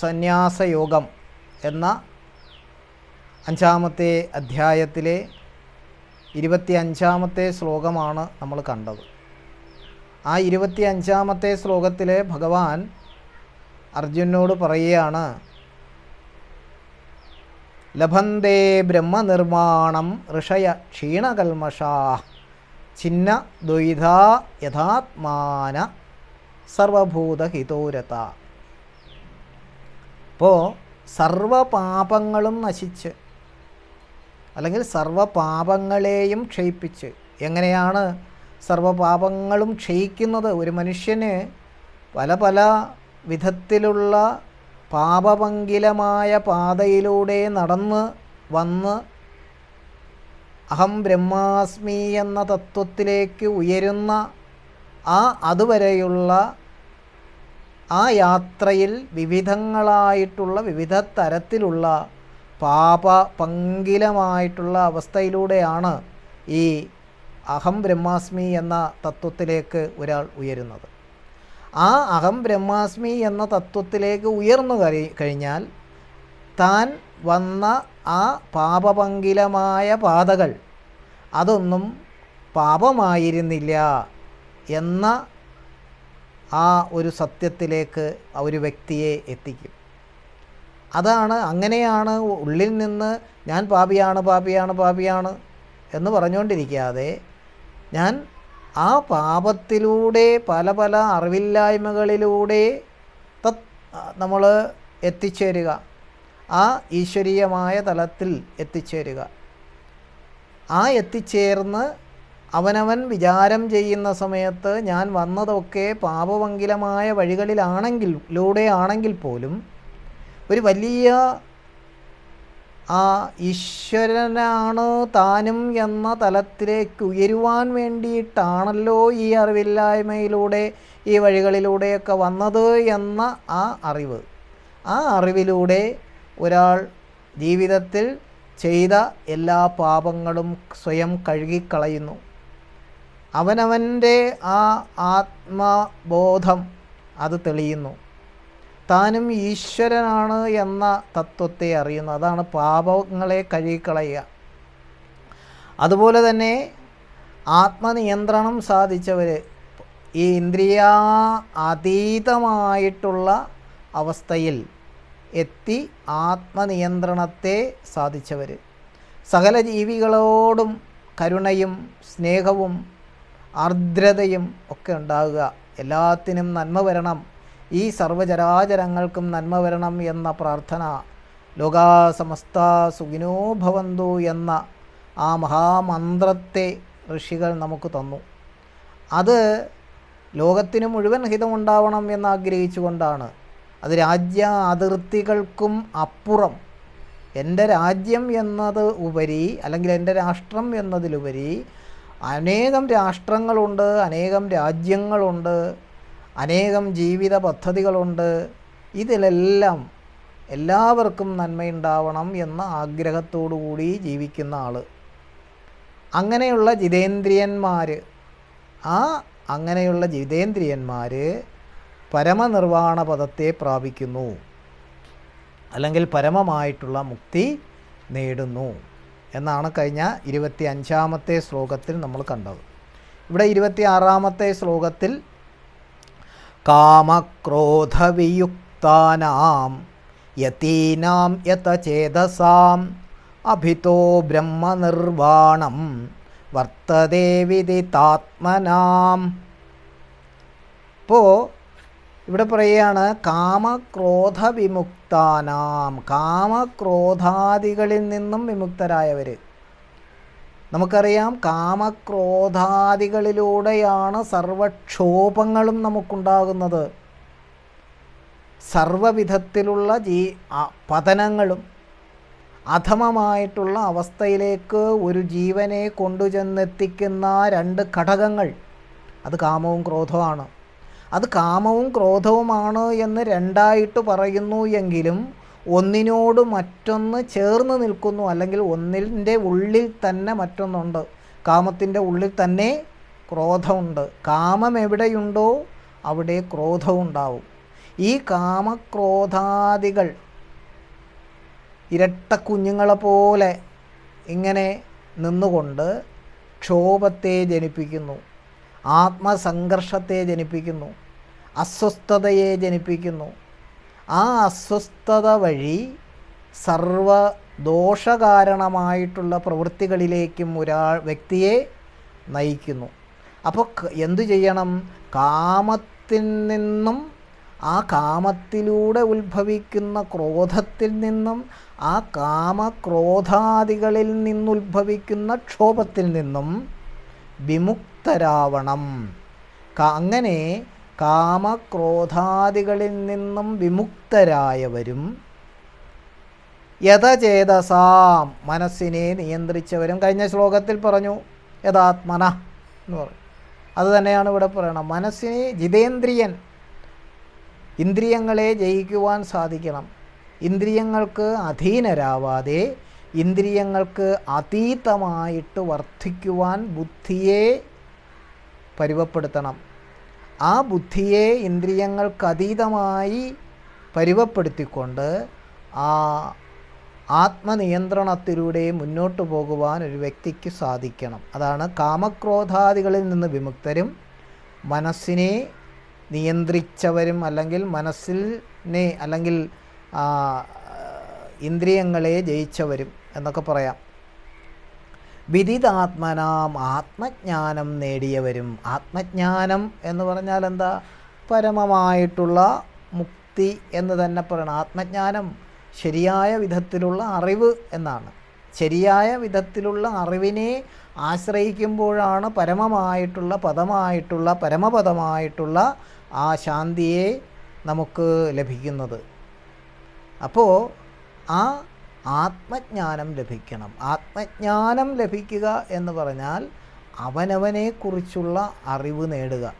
സന്യാസയോഗം എന്ന അഞ്ചാമത്തെ അധ്യായത്തിലെ ഇരുപത്തി അഞ്ചാമത്തെ ശ്ലോകമാണ് നമ്മൾ കണ്ടത്. ആ ഇരുപത്തി അഞ്ചാമത്തെ ശ്ലോകത്തിൽ ഭഗവാൻ അർജുനോട് പറയുകയാണ് ലഭന്തേ ബ്രഹ്മനിർമ്മാണം ഋഷയ ക്ഷീണകൽമഷാ ചിന്ന ദ്വൈത യഥാത്മാന സർവഭൂതഹിതോരത. അപ്പോൾ സർവപാപങ്ങളും നശിച്ച്. അല്ലെങ്കിൽ സർവപാപങ്ങളെയും ക്ഷയിപ്പിച്ച്. എങ്ങനെയാണ് സർവപാപങ്ങളും ക്ഷയിക്കുന്നത്? ഒരു മനുഷ്യന് പല പല വിധത്തിലുള്ള പാപപങ്കിലമായ പാതയിലൂടെ നടന്ന് വന്ന് അഹം ബ്രഹ്മാസ്മി എന്ന തത്വത്തിലേക്ക് ഉയരുന്ന ആ അതുവരെയുള്ള ആ യാത്രയിൽ വിവിധങ്ങളായിട്ടുള്ള വിവിധ തരത്തിലുള്ള പാപ പങ്കിലമായിട്ടുള്ള അവസ്ഥയിലൂടെയാണ് ഈ അഹം ബ്രഹ്മാസ്മി എന്ന തത്വത്തിലേക്ക് ഒരാൾ ഉയരുന്നത്. ആ അഹം ബ്രഹ്മാസ്മി എന്ന തത്വത്തിലേക്ക് ഉയർന്നു കഴി കഴിഞ്ഞാൽ താൻ വന്ന ആ പാപപങ്കിലമായ പാതകൾ അതൊന്നും പാപമായിരുന്നില്ല എന്ന ആ ഒരു സത്യത്തിലേക്ക് ഒരു വ്യക്തിയെ എത്തിക്കും. അതാണ് അങ്ങനെയാണ് ഉള്ളിൽ നിന്ന് ഞാൻ പാപിയാണ് പാപിയാണ് പാപിയാണ് എന്ന് പറഞ്ഞുകൊണ്ടിരിക്കാതെ ഞാൻ ആ പാപത്തിലൂടെ പല പല അറിവില്ലായ്മകളിലൂടെ തത് നമ്മൾ എത്തിച്ചേരുക. ആ ഈശ്വരീയമായ തലത്തിൽ എത്തിച്ചേരുക. ആ എത്തിച്ചേർന്ന് അവനവൻ വിചാരം ചെയ്യുന്ന സമയത്ത് ഞാൻ വന്നതൊക്കെ പാപമംഗിലമായ വഴികളിലാണെങ്കിൽ ലൂടെ ആണെങ്കിൽ പോലും ഒരു വലിയ ആ ഈശ്വരനാണ് താനും എന്ന തലത്തിലേക്ക് ഉയരുവാൻ വേണ്ടിയിട്ടാണല്ലോ ഈ അറിവില്ലായ്മയിലൂടെ ഈ വഴികളിലൂടെയൊക്കെ വന്നത് എന്ന ആ അറിവ്. ആ അറിവിലൂടെ ഒരാൾ ജീവിതത്തിൽ ചെയ്ത എല്ലാ പാപങ്ങളും സ്വയം കഴുകിക്കളയുന്നു. അവനവന്റെ ആ ആത്മബോധം അത് തെളിയുന്നു. താനും ഈശ്വരനാണ് എന്ന തത്വത്തെ അറിയുന്നു. അതാണ് പാപങ്ങളെ കഴുകിക്കളയുക. അതുപോലെ തന്നെ ആത്മനിയന്ത്രണം സാധിച്ചവർ ഈ ഇന്ദ്രിയ അതീതമായിട്ടുള്ള അവസ്ഥയിൽ എത്തി ആത്മനിയന്ത്രണത്തെ സാധിച്ചവർ സകല ജീവികളോടും കരുണയും സ്നേഹവും ആർദ്രതയും ഒക്കെ ഉണ്ടാകുക. എല്ലാത്തിനും നന്മ വരണം. ഈ സർവചരാചരങ്ങൾക്കും നന്മ വരണം എന്ന പ്രാർത്ഥന. ലോകാ സമസ്ത സുഖിനോ ഭവന്തു എന്ന ആ മഹാമന്ത്രത്തെ ഋഷികൾ നമുക്ക് തന്നു. അത് ലോകത്തിന് മുഴുവൻ ഹിതമുണ്ടാവണം എന്ന് ആഗ്രഹിച്ചുകൊണ്ടാണ്. അത് രാജ്യ അതിർത്തികൾക്കും അപ്പുറം. എന്റെ രാജ്യം എന്നത് ഉപരി അല്ലെങ്കിൽ എന്റെ രാഷ്ട്രം എന്നതിലുപരി അനേകം രാഷ്ട്രങ്ങളുണ്ട് അനേകം രാജ്യങ്ങളുണ്ട് അനേകം ജീവിത പദ്ധതികളുണ്ട്. ഇതിലെല്ലാം എല്ലാവർക്കും നന്മയുണ്ടാവണം എന്ന ആഗ്രഹത്തോടു കൂടി ജീവിക്കുന്ന ആൾ അങ്ങനെയുള്ള ജിതേന്ദ്രിയന്മാർ ആ അങ്ങനെയുള്ള ജിതേന്ദ്രിയന്മാർ പരമനിർവാണ പദത്തെ പ്രാപിക്കുന്നു. അല്ലെങ്കിൽ പരമമായിട്ടുള്ള മുക്തി നേടുന്നു. എന്നാണ് കഴിഞ്ഞ ഇരുപത്തി അഞ്ചാമത്തെ ശ്ലോകത്തിൽ നമ്മൾ കണ്ടത്. ഇവിടെ ഇരുപത്തി ആറാമത്തെ ശ്ലോകത്തിൽ കാമക്രോധവിയുക്താനാം യതീനാം യതചേതസാം അഭിതോ ബ്രഹ്മനിർവാണം വർത്തതേ വിദിതാത്മനാം. ഇപ്പോൾ ഇവിടെ പറയുകയാണ് കാമക്രോധ വിമുക്താനാം കാമക്രോധാദികളിൽ നിന്നും വിമുക്തരായവർ നമുക്കറിയാം കാമക്രോധാദികളിലൂടെയാണ് സർവക്ഷോഭങ്ങളും നമുക്കുണ്ടാകുന്നത്. സർവവിധത്തിലുള്ള ജീ പതനങ്ങളും അധമമായിട്ടുള്ള അവസ്ഥയിലേക്ക് ഒരു ജീവനെ കൊണ്ടുചെന്നെത്തിക്കുന്ന രണ്ട് ഘടകങ്ങൾ. അത് കാമവും ക്രോധവുമാണ്. അത് കാമവും ക്രോധവുമാണ് എന്ന് രണ്ടായിട്ട് പറയുന്നു എങ്കിലും ഒന്നിനോട് മറ്റൊന്ന് ചേർന്ന് നിൽക്കുന്നു അല്ലെങ്കിൽ ഒന്നിന്റെ ഉള്ളിൽ തന്നെ മറ്റൊന്നുണ്ട്. കാമത്തിന്റെ ഉള്ളിൽ തന്നെ ക്രോധമുണ്ട്. കാമം എവിടെയുണ്ടോ അവിടെ ക്രോധമുണ്ടാവും ഈ കാമക്രോധാദികൾ ഇരട്ട കുഞ്ഞുങ്ങളെ പോലെ ഇങ്ങനെ നിന്നുകൊണ്ട് ക്ഷോഭത്തെ ജനിപ്പിക്കുന്നു. ആത്മസംഘർഷത്തെ ജനിപ്പിക്കുന്നു. അസ്വസ്ഥതയെ ജനിപ്പിക്കുന്നു. ആ അസ്വസ്ഥത വഴി സർവ ദോഷകാരണമായിട്ടുള്ള പ്രവൃത്തികളിലേക്കും ഒരാൾ വ്യക്തിയെ നയിക്കുന്നു. അപ്പോൾ എന്തു ചെയ്യണം? കാമത്തിൽ നിന്നും ആ കാമത്തിലൂടെ ഉത്ഭവിക്കുന്ന ക്രോധത്തിൽ നിന്നും ആ കാമക്രോധാദികളിൽ നിന്നുത്ഭവിക്കുന്ന ക്ഷോഭത്തിൽ നിന്നും വിമുക്തരാവണം. അങ്ങനെ കാമക്രോധാദികളിൽ നിന്നും വിമുക്തരായവരും യഥചേതസാം മനസ്സിനെ നിയന്ത്രിച്ചവരും കഴിഞ്ഞ ശ്ലോകത്തിൽ പറഞ്ഞു യഥാത്മന എന്ന് പറഞ്ഞു. അത് തന്നെയാണ് ഇവിടെ പറയണം. മനസ്സിനെ ജിതേന്ദ്രിയൻ ഇന്ദ്രിയങ്ങളെ ജയിക്കുവാൻ സാധിക്കണം. ഇന്ദ്രിയങ്ങൾക്ക് അധീനരാവാതെ ഇന്ദ്രിയങ്ങൾക്ക് അതീതമായിട്ട് വർദ്ധിക്കുവാൻ ബുദ്ധിയെ പരുവപ്പെടുത്തണം. ആ ബുദ്ധിയെ ഇന്ദ്രിയങ്ങൾക്ക് അതീതമായി പരുവപ്പെടുത്തിക്കൊണ്ട് ആ ആത്മനിയന്ത്രണത്തിലൂടെ മുന്നോട്ട് പോകുവാൻ ഒരു വ്യക്തിക്ക് സാധിക്കണം. അതാണ് കാമക്രോധാദികളിൽ നിന്ന് വിമുക്തരും മനസ്സിനെ നിയന്ത്രിച്ചവരും അല്ലെങ്കിൽ മനസ്സിനെ അല്ലെങ്കിൽ ഇന്ദ്രിയങ്ങളെ ജയിച്ചവരും. എന്നൊക്കെ പറയാം. വിദിതാത്മനാം ആത്മജ്ഞാനം നേടിയവരും. ആത്മജ്ഞാനം എന്ന് പറഞ്ഞാൽ എന്താ? പരമമായിട്ടുള്ള മുക്തി എന്ന് തന്നെ പറയണം. ആത്മജ്ഞാനം ശരിയായ വിധത്തിലുള്ള അറിവ് എന്നാണ്. ശരിയായ വിധത്തിലുള്ള അറിവിനെ ആശ്രയിക്കുമ്പോഴാണ് പരമമായിട്ടുള്ള പദമായിട്ടുള്ള പരമപദമായിട്ടുള്ള ആ ശാന്തിയെ നമുക്ക് ലഭിക്കുന്നത്. അപ്പോൾ ആ ആത്മജ്ഞാനം ലഭിക്കണം. ആത്മജ്ഞാനം ലഭിക്കുക എന്ന് പറഞ്ഞാൽ അവനവനെക്കുറിച്ചുള്ള അറിവ് നേടുക.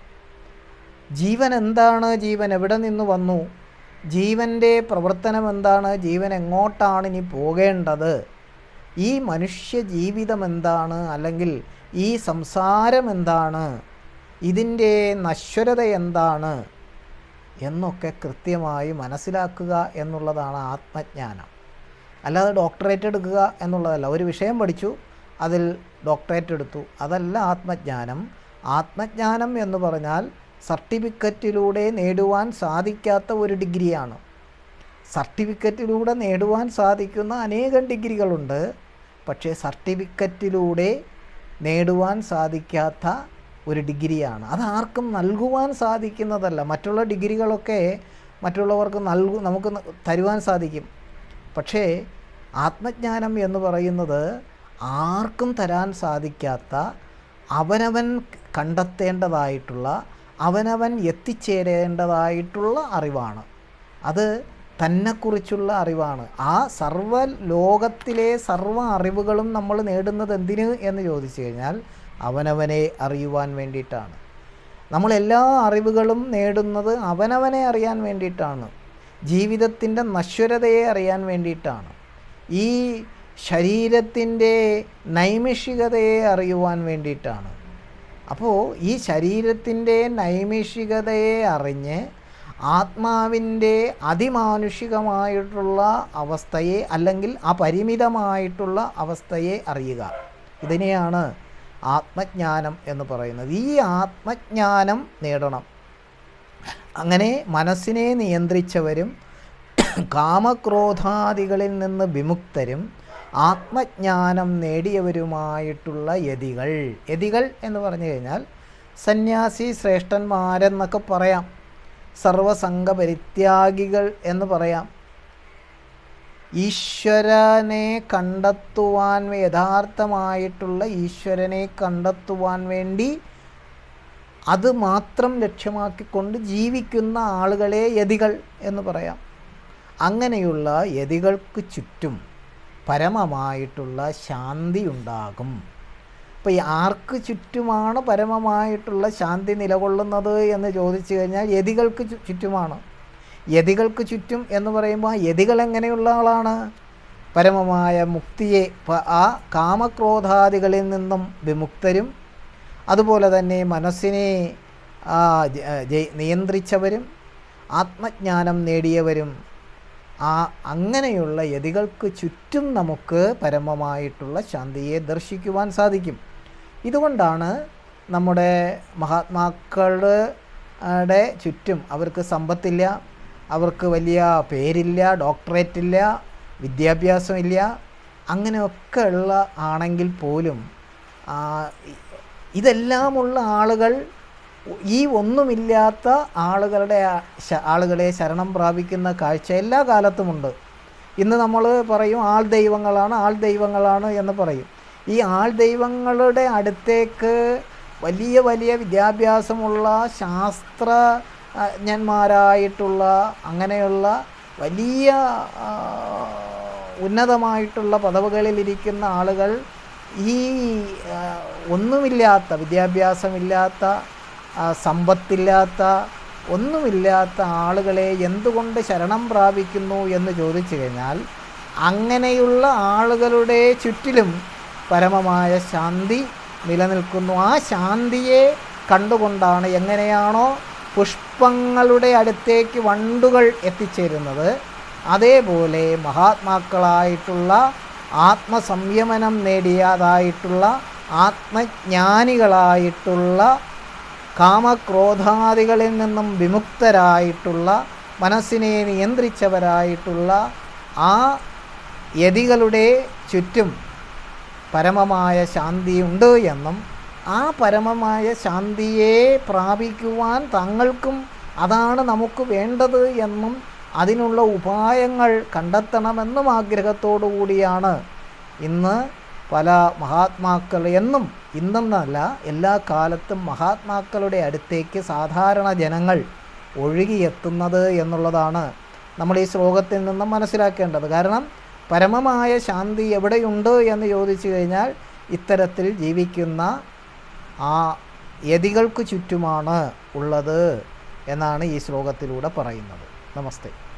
ജീവൻ എന്താണ്? ജീവൻ എവിടെ നിന്ന് വന്നു? ജീവന്റെ പ്രവർത്തനം എന്താണ്? ജീവൻ എങ്ങോട്ടാണ് ഇനി പോകേണ്ടത്? ഈ മനുഷ്യ ജീവിതം എന്താണ്? അല്ലെങ്കിൽ ഈ സംസാരം എന്താണ്? ഇതിന്റെ നശ്വരത എന്താണ്? എന്നൊക്കെ കൃത്യമായി മനസ്സിലാക്കുക എന്നുള്ളതാണ് ആത്മജ്ഞാനം. അല്ലാതെ ഡോക്ടറേറ്റ് എടുക്കുക എന്നുള്ളതല്ല. ഒരു വിഷയം പഠിച്ചു അതിൽ ഡോക്ടറേറ്റ് എടുത്തു. അതല്ല ആത്മജ്ഞാനം. ആത്മജ്ഞാനം എന്ന് പറഞ്ഞാൽ സർട്ടിഫിക്കറ്റിലൂടെ നേടുവാൻ സാധിക്കാത്ത ഒരു ഡിഗ്രിയാണ്. സർട്ടിഫിക്കറ്റിലൂടെ നേടുവാൻ സാധിക്കുന്ന അനേകം ഡിഗ്രികളുണ്ട്. പക്ഷേ സർട്ടിഫിക്കറ്റിലൂടെ നേടുവാൻ സാധിക്കാത്ത ഒരു ഡിഗ്രിയാണ്. അത് ആർക്കും നൽകുവാൻ സാധിക്കുന്നതല്ല. മറ്റുള്ള ഡിഗ്രികളൊക്കെ മറ്റുള്ളവർക്ക് നൽകു നമുക്ക് തരുവാൻ സാധിക്കും. പക്ഷേ ആത്മജ്ഞാനം എന്ന് പറയുന്നത് ആർക്കും തരാൻ സാധിക്കാത്ത അവനവൻ കണ്ടെത്തേണ്ടതായിട്ടുള്ള അവനവൻ എത്തിച്ചേരേണ്ടതായിട്ടുള്ള അറിവാണ്. അത് തന്നെക്കുറിച്ചുള്ള അറിവാണ്. ആ സർവ ലോകത്തിലെ സർവ അറിവുകളും നമ്മൾ നേടുന്നത് എന്തിന് എന്ന് ചോദിച്ചു കഴിഞ്ഞാൽ അവനവനെ അറിയുവാൻ വേണ്ടിയിട്ടാണ്. നമ്മളെല്ലാ അറിവുകളും നേടുന്നത് അവനവനെ അറിയാൻ വേണ്ടിയിട്ടാണ്. ജീവിതത്തിന്റെ നശ്വരതയെ അറിയാൻ വേണ്ടിയിട്ടാണ്. ഈ ശരീരത്തിന്റെ നൈമിഷികതയെ അറിയുവാൻ വേണ്ടിയിട്ടാണ്. അപ്പോൾ ഈ ശരീരത്തിന്റെ നൈമിഷികതയെ അറിഞ്ഞ് ആത്മാവിന്റെ അതിമാനുഷികമായിട്ടുള്ള അവസ്ഥയെ അല്ലെങ്കിൽ അപരിമിതമായിട്ടുള്ള അവസ്ഥയെ അറിയുക. ഇതിനെയാണ് ആത്മജ്ഞാനം എന്ന് പറയുന്നത്. ഈ ആത്മജ്ഞാനം നേടണം. അങ്ങനെ മനസ്സിനെ നിയന്ത്രിച്ചവരും കാമക്രോധാദികളിൽ നിന്ന് വിമുക്തരും ആത്മജ്ഞാനം നേടിയവരുമായിട്ടുള്ള യതികൾ. യതികൾ എന്ന് പറഞ്ഞു കഴിഞ്ഞാൽ സന്യാസി ശ്രേഷ്ഠന്മാരെന്നൊക്കെ പറയാം. സർവസംഘ പരിത്യാഗികൾ എന്ന് പറയാം. ഈശ്വരനെ കണ്ടെത്തുവാൻ യഥാർത്ഥമായിട്ടുള്ള ഈശ്വരനെ കണ്ടെത്തുവാൻ വേണ്ടി അത് മാത്രം ലക്ഷ്യമാക്കിക്കൊണ്ട് ജീവിക്കുന്ന ആളുകളെ യതികൾ എന്ന് പറയാം. അങ്ങനെയുള്ള യതികൾക്ക് ചുറ്റും പരമമായിട്ടുള്ള ശാന്തി ഉണ്ടാകും അപ്പോൾ ഈ ആർക്ക് ചുറ്റുമാണ് പരമമായിട്ടുള്ള ശാന്തി നിലകൊള്ളുന്നത് എന്ന് ചോദിച്ചു കഴിഞ്ഞാൽ യതികൾക്ക് ചുറ്റുമാണ്. യതികൾക്ക് ചുറ്റും എന്ന് പറയുമ്പോൾ ആ യതികൾ എങ്ങനെയുള്ള ആളാണ്? പരമമായ മുക്തിയെ ആ കാമക്രോധാദികളിൽ നിന്നും വിമുക്തരും അതുപോലെ തന്നെ മനസ്സിനെ നിയന്ത്രിച്ചവരും ആത്മജ്ഞാനം നേടിയവരും ആ അങ്ങനെയുള്ള യതികൾക്ക് ചുറ്റും നമുക്ക് പരമമായിട്ടുള്ള ശാന്തിയെ ദർശിക്കുവാൻ സാധിക്കും. ഇതുകൊണ്ടാണ് നമ്മുടെ മഹാത്മാക്കളുടെ ചുറ്റും അവർക്ക് സമ്പത്തില്ല അവർക്ക് വലിയ പേരില്ല ഡോക്ടറേറ്റ് ഇല്ല വിദ്യാഭ്യാസമില്ല അങ്ങനെയൊക്കെ ഉള്ള ആണെങ്കിൽ പോലും ഇതെല്ലാമുള്ള ആളുകൾ ഈ ഒന്നുമില്ലാത്ത ആളുകളുടെ ആളുകളെ ശരണം പ്രാപിക്കുന്ന കാഴ്ച എല്ലാ കാലത്തുമുണ്ട് ഇന്ന് നമ്മൾ പറയും ആൾ ദൈവങ്ങളാണ് ആൾ ദൈവങ്ങളാണ് എന്ന് പറയും. ഈ ആൾ ദൈവങ്ങളുടെ അടുത്തേക്ക് വലിയ വലിയ വിദ്യാഭ്യാസമുള്ള ശാസ്ത്രജ്ഞന്മാരായിട്ടുള്ള അങ്ങനെയുള്ള വലിയ ഉന്നതമായിട്ടുള്ള പദവികളിലിരിക്കുന്ന ആളുകൾ ഈ ഒന്നുമില്ലാത്ത വിദ്യാഭ്യാസമില്ലാത്ത സമ്പത്തില്ലാത്ത ഒന്നുമില്ലാത്ത ആളുകളെ എന്തുകൊണ്ട് ശരണം പ്രാപിക്കുന്നു എന്ന് ചോദിച്ചു കഴിഞ്ഞാൽ അങ്ങനെയുള്ള ആളുകളുടെ ചുറ്റിലും പരമമായ ശാന്തി നിലനിൽക്കുന്നു. ആ ശാന്തിയെ കണ്ടുകൊണ്ടാണ് എങ്ങനെയാണോ പുഷ്പങ്ങളുടെ അടുത്തേക്ക് വണ്ടുകൾ എത്തിച്ചേരുന്നത്. അതേപോലെ മഹാത്മാക്കളായിട്ടുള്ള ആത്മസംയമനം നേടിയതായിട്ടുള്ള ആത്മജ്ഞാനികളായിട്ടുള്ള കാമക്രോധാദികളിൽ നിന്നും വിമുക്തരായിട്ടുള്ള മനസ്സിനെ നിയന്ത്രിച്ചവരായിട്ടുള്ള ആ യതികളുടെ ചുറ്റും പരമമായ ശാന്തിയുണ്ട് എന്നും ആ പരമമായ ശാന്തിയെ പ്രാപിക്കുവാൻ തങ്ങൾക്കും അതാണ് നമുക്ക് വേണ്ടത് എന്നും അതിനുള്ള ഉപായങ്ങൾ കണ്ടെത്തണമെന്നും ആഗ്രഹത്തോടു കൂടിയാണ് ഇന്ന് പല മഹാത്മാക്കൾ എന്നും ഇന്നെന്നല്ല എല്ലാ കാലത്തും മഹാത്മാക്കളുടെ അടുത്തേക്ക് സാധാരണ ജനങ്ങൾ ഒഴുകിയെത്തുന്നത് എന്നുള്ളതാണ് നമ്മൾ ഈ ശ്ലോകത്തിൽ നിന്നും മനസ്സിലാക്കേണ്ടത്. കാരണം പരമമായ ശാന്തി എവിടെയുണ്ട് എന്ന് ചോദിച്ചു കഴിഞ്ഞാൽ ഇത്തരത്തിൽ ജീവിക്കുന്ന ആ യതികൾക്ക് ചുറ്റുമാണ് ഉള്ളത് എന്നാണ് ഈ ശ്ലോകത്തിലൂടെ പറയുന്നത്. ナステ。